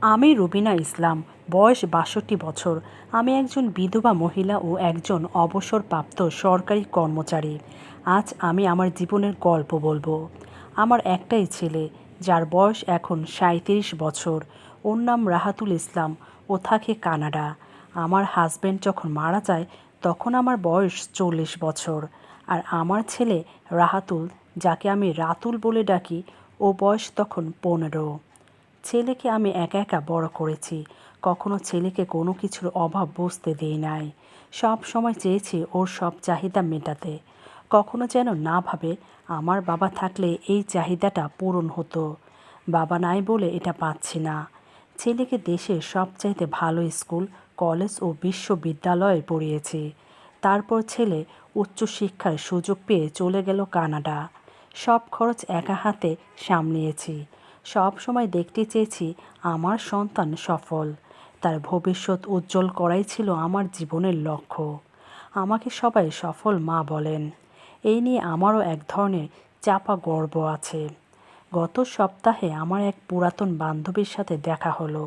আমি রুবিনা ইসলাম, বয়স বাষট্টি বছর। আমি একজন বিধবা মহিলা ও একজন অবসরপ্রাপ্ত সরকারি কর্মচারী। আজ আমি আমার জীবনের গল্প বলব। আমার একটাই ছেলে, যার বয়স এখন সাঁইত্রিশ বছর। ওর নাম রাহাতুল ইসলাম ও থাকে কানাডা। আমার হাজব্যান্ড যখন মারা যায়, তখন আমার বয়স চল্লিশ বছর। আর আমার ছেলে রাহাতুল, যাকে আমি রাতুল বলে ডাকি, ও বয়স তখন পনেরো। ছেলেকে আমি একা একা বড় করেছি। কখনো ছেলেকে কোনো কিছুর অভাব বুঝতে দিই নাই। সব সময় চেয়েছি ওর সব চাহিদা মেটাতে। কখনো যেন না ভাবে আমার বাবা থাকলে এই চাহিদাটা পূরণ হতো। বাবা নাই বলে এটা পাচ্ছি না। ছেলেকে দেশের সবচাইতে ভালো স্কুল, কলেজ ও বিশ্ববিদ্যালয়ে পড়িয়েছি। তারপর ছেলে উচ্চশিক্ষার সুযোগ পেয়ে চলে গেল কানাডা। সব খরচ একা হাতে সামলিয়েছি। সব সময় দেখতে চেয়েছি আমার সন্তান সফল। তার ভবিষ্যৎ উজ্জ্বল করাই ছিল আমার জীবনের লক্ষ্য। আমাকে সবাই সফল মা বলেন। এই নিয়ে আমারও এক ধরনের চাপা গর্ব আছে। গত সপ্তাহে আমার এক পুরাতন বান্ধবীর সাথে দেখা হলো।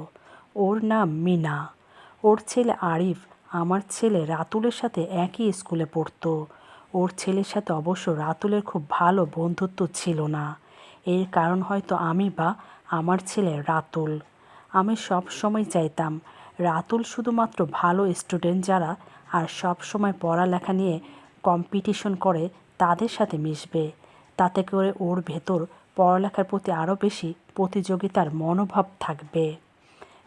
ওর নাম মিনা। ওর ছেলে আরিফ আমার ছেলে রাতুলের সাথে একই স্কুলে পড়তো। ওর ছেলের সাথে অবশ্য রাতুলের খুব ভালো বন্ধুত্ব ছিল না। এর কারণ হয়তো আমি বা আমার ছেলে রাতুল। আমি সব সময় চাইতাম, রাতুল শুধুমাত্র ভালো স্টুডেন্ট যারা আর সব সময় পড়ালেখা নিয়ে কম্পিটিশন করে তাদের সাথে মিশবে। তাতে করে ওর ভেতর পড়ালেখার প্রতি আরও বেশি প্রতিযোগিতার মনোভাব থাকবে।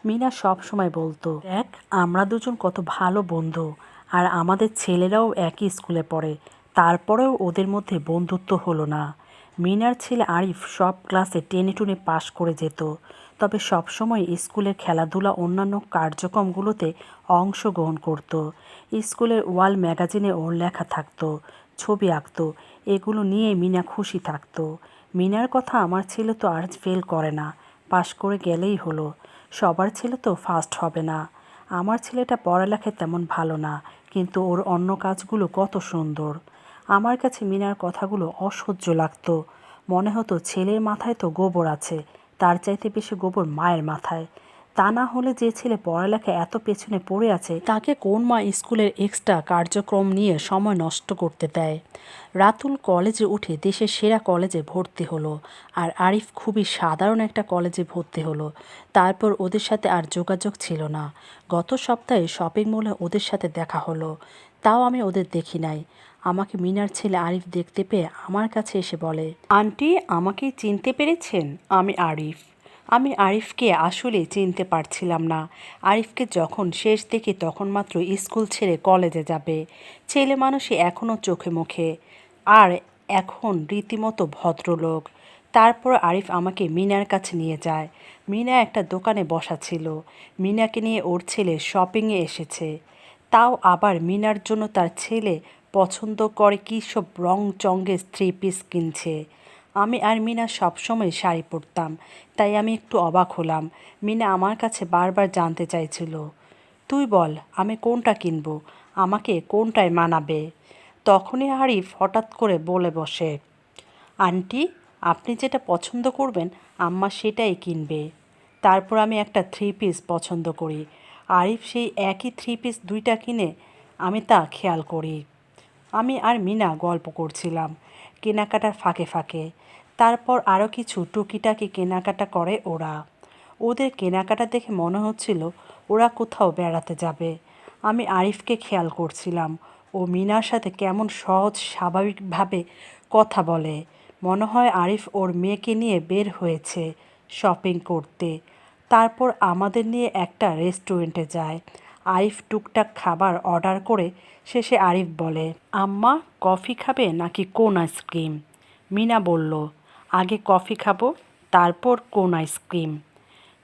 মিনা সব সময় বলতো এক আমরা দুজন কত ভালো বন্ধু আর আমাদের ছেলেরাও একই স্কুলে পড়ে। তারপরেও ওদের মধ্যে বন্ধুত্ব হলো না। মিনার ছেলে আরিফ সব ক্লাসে টেনে টুনে পাশ করে যেত। তবে সবসময় স্কুলের খেলাধুলা অন্যান্য কার্যক্রমগুলোতে অংশগ্রহণ করত। স্কুলের ওয়াল ম্যাগাজিনে ওর লেখা থাকতো, ছবি আঁকতো, এগুলো নিয়ে মিনা খুশি থাকতো। মিনার কথা আমার ছেলে তো আর ফেল করে না, পাশ করে গেলেই হলো। সবার ছেলে তো ফার্স্ট হবে না। আমার ছেলেটা পড়ালেখায় তেমন ভালো না, কিন্তু ওর অন্য কাজগুলো কত সুন্দর। আমার কাছে মিনার কথাগুলো অসহ্য লাগত। মনে হতো ছেলের মাথায় তো গোবর আছে, তার চাইতে বেশি গোবর মায়ের মাথায়। তা না হলে যে ছেলে পড়ালেখা এত পেছনে পড়ে আছে, তাকে কোন মা স্কুলের এক্সট্রা কার্যক্রম নিয়ে সময় নষ্ট করতে দেয়? রাতুল কলেজে উঠে দেশের সেরা কলেজে ভর্তি হলো আর আরিফ খুবই সাধারণ একটা কলেজে ভর্তি হলো। তারপর ওদের সাথে আর যোগাযোগ ছিল না। গত সপ্তাহে শপিং মলে ওদের সাথে দেখা হলো। তাও আমি ওদের দেখি নাই। আমাকে মিনার ছেলে আরিফ দেখতে পেয়ে আমার কাছে এসে বলে, আন্টি, আমাকে চিনতে পেরেছেন? আমি আরিফ। আমি আরিফকে আসলে চিনতে পারছিলাম না। আরিফকে যখন শেষ দেখি, তখন মাত্র স্কুল ছেড়ে কলেজে যাবে। ছেলে মানুষই এখনও চোখে মুখে। আর এখন রীতিমতো ভদ্রলোক। তারপর আরিফ আমাকে মিনার কাছে নিয়ে যায়। মিনা একটা দোকানে বসা ছিল। মিনাকে নিয়ে ওর ছেলে শপিংয়ে এসেছে। তাও আবার মিনার জন্য তার ছেলে পছন্দ করে কী সব রং চঙ্গে থ্রি পিস কিনছে। আমি আর মিনা সবসময় শাড়ি পরতাম, তাই আমি একটু অবাক হলাম। মিনা আমার কাছে বারবার জানতে চাইছিল, তুই বল, আমি কোনটা কিনবো? আমাকে কোনটায় মানাবে? তখনই আরিফ হঠাৎ করে বলে বসে, আন্টি, আপনি যেটা পছন্দ করবেন, আম্মা সেটাই কিনবে। তারপর আমি একটা থ্রি পিস পছন্দ করি। আরিফ সেই একই থ্রি পিস দুইটা কিনে আমি তা খেয়াল করি। আমি আর মিনা গল্প করছিলাম কেনাকাটার ফাঁকে ফাঁকে। তারপর আরও কিছু টুকিটাকি কেনাকাটা করে ওরা। ওদের কেনাকাটা দেখে মনে হচ্ছিল ওরা কোথাও বেড়াতে যাবে। আমি আরিফকে খেয়াল করছিলাম। ও মিনার সাথে কেমন সহজ স্বাভাবিকভাবে কথা বলে। মনে হয় আরিফ ওর মেয়েকে নিয়ে বের হয়েছে শপিং করতে। তারপর আমাদের নিয়ে একটা রেস্টুরেন্টে যায়। আরিফ টুকটাক খাবার অর্ডার করে শেষে আরিফ বলে, আম্মা, কফি খাবে নাকি কোন আইসক্রিম? মিনা বলল, আগে কফি খাব, তারপর কোন আইসক্রিম।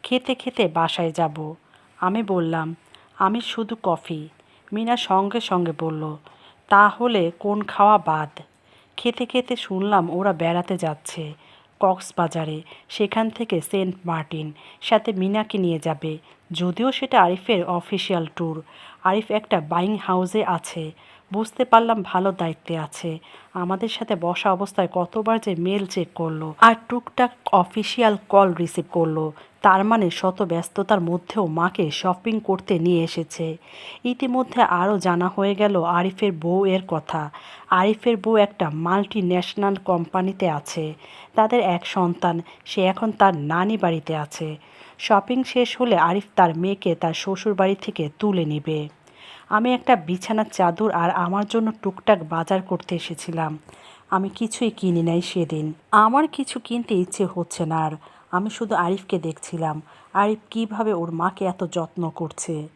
খেতে খেতে বাসায় যাব। আমি বললাম, আমি শুধু কফি। মিনা সঙ্গে সঙ্গে বলল, তাহলে কোন খাওয়া বাদ? খেতে খেতে শুনলাম ওরা বেড়াতে যাচ্ছে। কক্সবাজারে, সেখান থেকে সেন্ট মার্টিন, সাথে মিনাকে নিয়ে যাবে, যদিও সেটা আরিফের অফিসিয়াল ট্যুর। আরিফ একটা বাইং হাউসে আছে, বুঝতে পারলাম ভালো দায়িত্বে আছে, আমাদের সাথে বসা অবস্থায় কতবার যে মেল চেক করল, আর টুকটাক অফিসিয়াল কল রিসিভ করল তার মানে শত ব্যস্ততার মধ্যেও মাকে শপিং করতে নিয়ে এসেছে। ইতিমধ্যে আরও জানা হয়ে গেল আরিফের বউ এর কথা। আরিফের বউ একটা মাল্টি ন্যাশনাল কোম্পানিতে আছে। তাদের এক সন্তান, সে এখন তার নানি বাড়িতে আছে। শপিং শেষ হলে আরিফ তার মেয়েকে তার শ্বশুর বাড়ি থেকে তুলে নেবে। আমি একটা বিছানার চাদর আর আমার জন্য টুকটাক বাজার করতে এসেছিলাম। আমি কিছুই কিনি নাই সেদিন। আমার কিছু কিনতে ইচ্ছে হচ্ছে না আর। আমি শুধু আরিফকে দেখছিলাম। আরিফ কীভাবে ওর মাকে এত যত্ন করছে?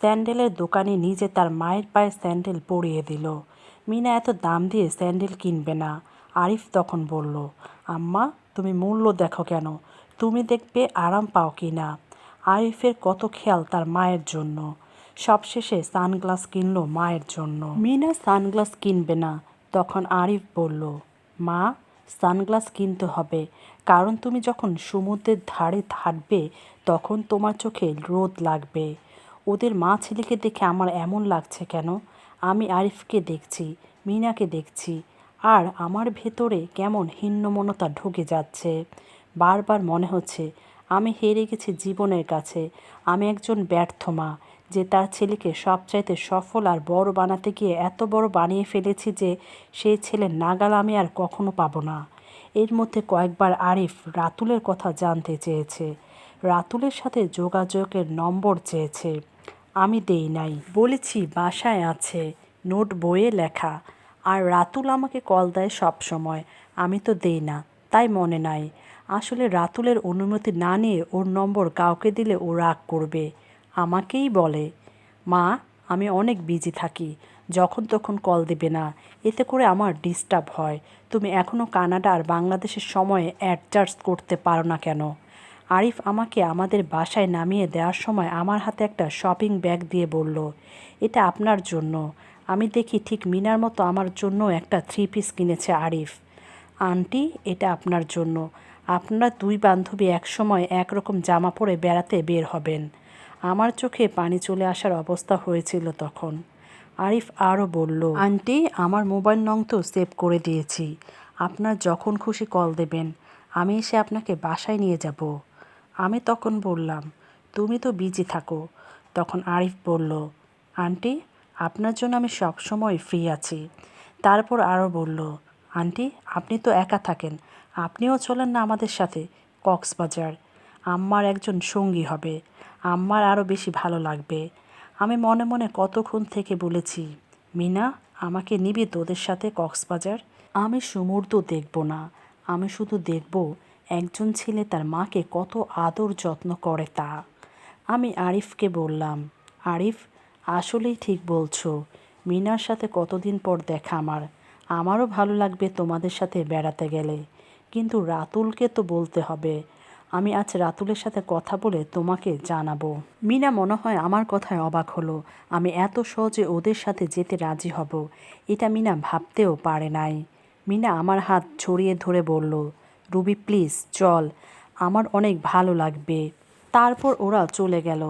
স্যান্ডেলের দোকানে নিজে তার মায়ের পায়ে স্যান্ডেল পরিয়ে দিল। মিনা এত দাম দিয়ে স্যান্ডেল কিনবে না। আরিফ তখন বলল, আম্মা, তুমি মূল্য দেখো কেন? তুমি দেখবে আরাম পাও কি না আরিফের কত খেয়াল তার মায়ের জন্য। সবশেষে সানগ্লাস কিনলো মায়ের জন্য। মিনা সানগ্লাস কিনবে না। তখন আরিফ বলল, মা সানগ্লাস কিনতে হবে। কারণ তুমি যখন সমুদ্রের ধারে থাকবে, তখন তোমার চোখে রোদ লাগবে। ওদের মা ছেলেকে দেখে আমার এমন লাগছে কেন? আমি আরিফকে দেখছি, মিনাকে দেখছি, আর আমার ভেতরে কেমন হীনমনতা ঢুকে যাচ্ছে। বারবার মনে হচ্ছে, আমি হেরে গেছি জীবনের কাছে। আমি একজন ব্যর্থ মা। যে তার ছেলেকে সবচাইতে সফল আর বড় বানাতে গিয়ে এত বড় বানিয়ে ফেলেছি যে সেই ছেলের নাগাল আমি আর কখনো পাবো না। এর মধ্যে কয়েকবার আরিফ রাতুলের কথা জানতে চেয়েছে। রাতুলের সাথে যোগাযোগের নম্বর চেয়েছে। আমি দেই নাই, বলেছি বাসায় আছে, নোট বইয়ে লেখা। আর রাতুল আমাকে কল দেয় সব সময়, আমি তো দেই না, তাই মনে নাই। আসলে রাতুলের অনুমতি না নিয়ে ওর নম্বর কাউকে দিলে ও রাগ করবে। আমাকেই বলে, মা, আমি অনেক বিজি থাকি, যখন তখন কল দেবে না। এতে করে আমার ডিস্টার্ব হয়। তুমি এখনও কানাডা আর বাংলাদেশের সময়ে অ্যাডজাস্ট করতে পারো না কেন? আরিফ আমাকে আমাদের বাসায় নামিয়ে দেওয়ার সময় আমার হাতে একটা শপিং ব্যাগ দিয়ে বলল, এটা আপনার জন্য। আমি দেখি ঠিক মিনার মতো আমার জন্য একটা থ্রি পিস কিনেছে আরিফ। আন্টি, এটা আপনার জন্য। আপনারা দুই বান্ধবী একসময় একরকম জামা পরে বেড়াতে বের হবেন। আমার চোখে পানি চলে আসার অবস্থা হয়েছিল তখন। আরিফ আরও বলল, আন্টি, আমার মোবাইল নং তো সেভ করে দিয়েছি। আপনার যখন খুশি কল দেবেন, আমি এসে আপনাকে বাসায় নিয়ে যাব। আমি তখন বললাম, তুমি তো বিজি থাকো। তখন আরিফ বলল, আন্টি, আপনার জন্য আমি সব সময় ফ্রি আছি। তারপর আরও বলল, আন্টি, আপনি তো একা থাকেন। আপনিও চলেন না আমাদের সাথে কক্সবাজার। আম্মার একজন সঙ্গী হবে। আম্মার আরও বেশি ভালো লাগবে। আমি মনে মনে কতক্ষণ থেকে বলেছি, মিনা, আমাকে নিবি তোদের সাথে কক্সবাজার? আমি সমুদ্র দেখব না। আমি শুধু দেখব একজন ছেলে তার মাকে কত আদর যত্ন করে তা। আমি আরিফকে বললাম, আরিফ, আসলেই ঠিক বলছো। মিনার সাথে কতদিন পর দেখা আমার। আমারও ভালো লাগবে তোমাদের সাথে বেড়াতে গেলে। কিন্তু রাতুলকে তো বলতে হবে। আমি আজ রাতুলের সাথে কথা বলে তোমাকে জানাব। মিনা মনে হয় আমার কথায় অবাক হলো। আমি এত সহজে ওদের সাথে যেতে রাজি হব, এটা মিনা ভাবতেও পারে নাই। মিনা আমার হাত ছড়িয়ে ধরে বলল, রুবি, প্লিজ, চল, আমার অনেক ভালো লাগবে। তারপর ওরা চলে গেল।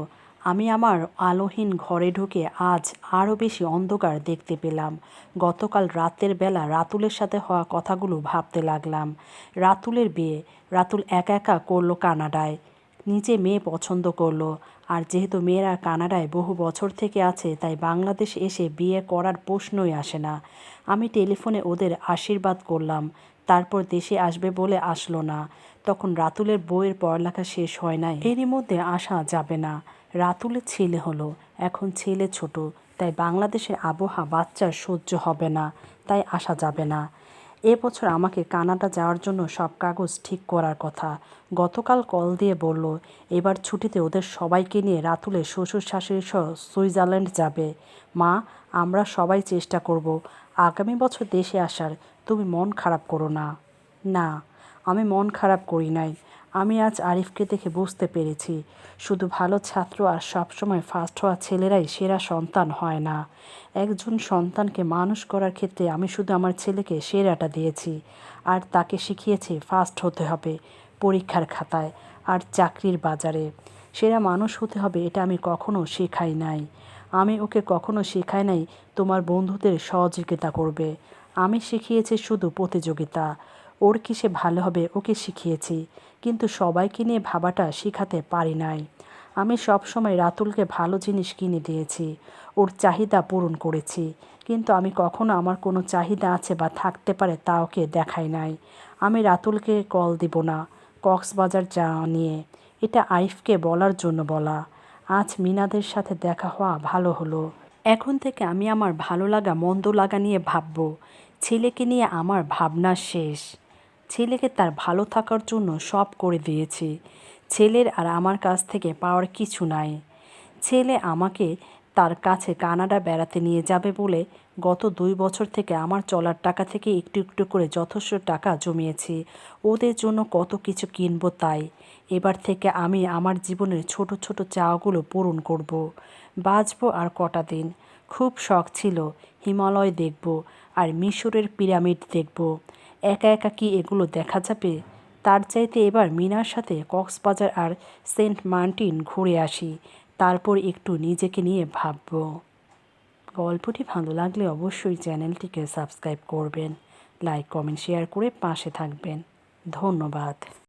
আমি আমার আলোহীন ঘরে ঢুকে আজ আরও বেশি অন্ধকার দেখতে পেলাম। গতকাল রাতের বেলা রাতুলের সাথে হওয়া কথাগুলো ভাবতে লাগলাম। রাতুলের বিয়ে, রাতুল একা একা করল কানাডায়। নিজে মেয়ে পছন্দ করল, আর যেহেতু মেয়েরা কানাডায় বহু বছর থেকে আছে, তাই বাংলাদেশ এসে বিয়ে করার প্রশ্নই আসে না। আমি টেলিফোনে ওদের আশীর্বাদ করলাম, তারপর দেশে আসবে বলে আসলো না। তখন রাতুলের বইয়ের পড়ালেখা শেষ হয় নাই। এরই মধ্যে আসা যাবে না। রাতুলের ছেলে হলো। এখন ছেলে ছোট, তাই বাংলাদেশের আবহাওয়া বাচ্চার সহ্য হবে না, তাই আসা যাবে না। এ বছর আমাকে কানাডা যাওয়ার জন্য সব কাগজ ঠিক করার কথা। গতকাল কল দিয়ে বলল, এবার ছুটিতে ওদের সবাইকে নিয়ে রাতুলে শ্বশুর শাশুড়ি সহ সুইজারল্যান্ড যাবে। মা, আমরা সবাই চেষ্টা করব। আগামী বছর দেশে আসার। তুমি মন খারাপ করো না। না, আমি মন খারাপ করি নাই। আমি আজ আরিফকে দেখে বুঝতে পেরেছি। শুধু ভালো ছাত্র আর সবসময় ফার্স্ট হওয়া ছেলেরাই সেরা সন্তান হয় না। একজন সন্তানকে মানুষ করার ক্ষেত্রে আমি শুধু আমার ছেলেকে সেরাটা দিয়েছি। আর তাকে শিখিয়েছি ফার্স্ট হতে হবে পরীক্ষার খাতায় আর চাকরির বাজারে। সেরা মানুষ হতে হবে এটা আমি কখনো শেখাই নাই। আমি ওকে কখনো শেখাই নাই তোমার বন্ধুদের সহযোগিতা করবে। আমি শিখিয়েছি শুধু প্রতিযোগিতা। ওর কিসে ভালো হবে ওকে শিখিয়েছি। কিন্তু সবাইকে নিয়ে ভাবাটা শেখাতে পারি নাই। আমি সবসময় রাতুলকে ভালো জিনিস কিনে দিয়েছি, ওর চাহিদা পূরণ করেছি, কিন্তু আমি কখনো আমার কোনো চাহিদা আছে বা থাকতে পারে তা ওকে দেখাই নাই। আমি রাতুলকে কল দিব না, কক্সবাজার যা নিয়ে এটা আইফকে বলার জন্য বলা। আজ মিনাদের সাথে দেখা হওয়া ভালো হলো। এখন থেকে আমি আমার ভালো লাগা, মন্দ লাগা নিয়ে ভাববো। ছেলেকে নিয়ে আমার ভাবনা শেষ। ছেলেকে তার ভালো থাকার জন্য সব করে দিয়েছি। ছেলের আর আমার কাছ থেকে পাওয়ার কিছু নাই। ছেলে আমাকে তার কাছে কানাডা বেড়াতে নিয়ে যাবে বলে গত দুই বছর থেকে আমার চলার টাকা থেকে একটু একটু করে যথেষ্ট টাকা জমিয়েছি। ওদের জন্য কত কিছু কিনবো তাই। এবার থেকে আমি আমার জীবনের ছোট ছোট চাওয়াগুলো পূরণ করব। বাঁচবো আর কটা দিন। খুব শখ ছিল। হিমালয় দেখব আর মিশরের পিরামিড দেখব। একা একা কি এগুলো দেখা যাবে? তার চাইতে এবার মিনার সাথে কক্সবাজার আর সেন্ট মার্টিন ঘুরে আসি। তারপর একটু নিজেকে নিয়ে ভাবব। গল্পটি ভালো লাগলে অবশ্যই চ্যানেলটিকে সাবস্ক্রাইব করবেন, লাইক, কমেন্ট, শেয়ার করে পাশে থাকবেন। ধন্যবাদ।